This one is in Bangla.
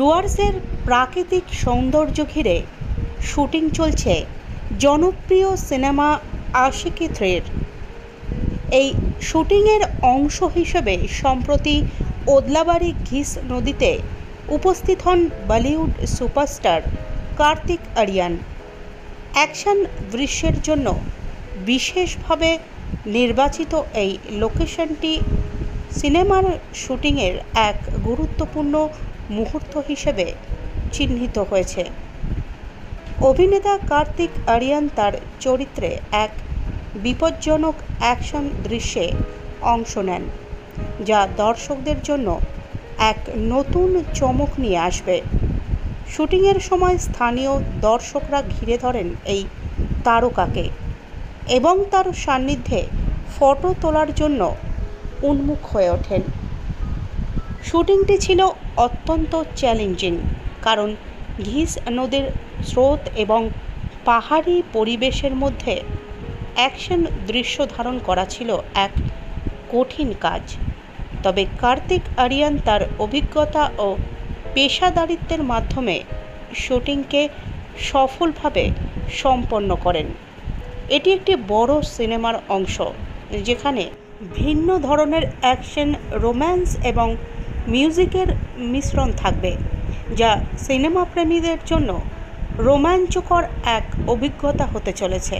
ডুয়ার্সের প্রাকৃতিক সৌন্দর্য ঘিরে শুটিং চলছে জনপ্রিয় সিনেমা আশিকি থ্রির। এই শুটিংয়ের অংশ হিসেবে সম্প্রতি ওদলাবাড়ি ঘিস নদীতে উপস্থিত হন Bollywood superstar Kartik Aaryan. Action দৃশ্যের জন্য বিশেষভাবে নির্বাচিত এই লোকেশনটি সিনেমার শুটিংয়ের এক গুরুত্বপূর্ণ মুহূর্ত হিসেবে চিহ্নিত হয়েছে। অভিনেতা কার্তিক আরিয়ান তার চরিত্রে এক বিপজ্জনক অ্যাকশন দৃশ্যে অংশ নেন, যা দর্শকদের জন্য এক নতুন চমক নিয়ে আসবে। শুটিংয়ের সময় স্থানীয় দর্শকরা ঘিরে ধরেন এই তারকাকে এবং তার সান্নিধ্যে ফটো তোলার জন্য উন্মুখ হয়ে ওঠেন। শুটিংটি ছিল অত্যন্ত চ্যালেঞ্জিং, কারণ ঘিস নদীর স্রোত এবং পাহাড়ি পরিবেশের মধ্যে অ্যাকশন দৃশ্য ধারণ করা ছিল এক কঠিন কাজ। তবে কার্তিক আরিয়ান তার অভিজ্ঞতা ও পেশাদারিত্বের মাধ্যমে শুটিংকে সফলভাবে সম্পন্ন করেন। এটি একটি বড় সিনেমার অংশ, যেখানে ভিন্ন ধরনের অ্যাকশন, রোম্যান্স এবং মিউজিকের মিশ্রণ থাকবে যা সিনেমা প্রেমীদের জন্য রোমাঞ্চকর এক অভিজ্ঞতা হতে চলেছে।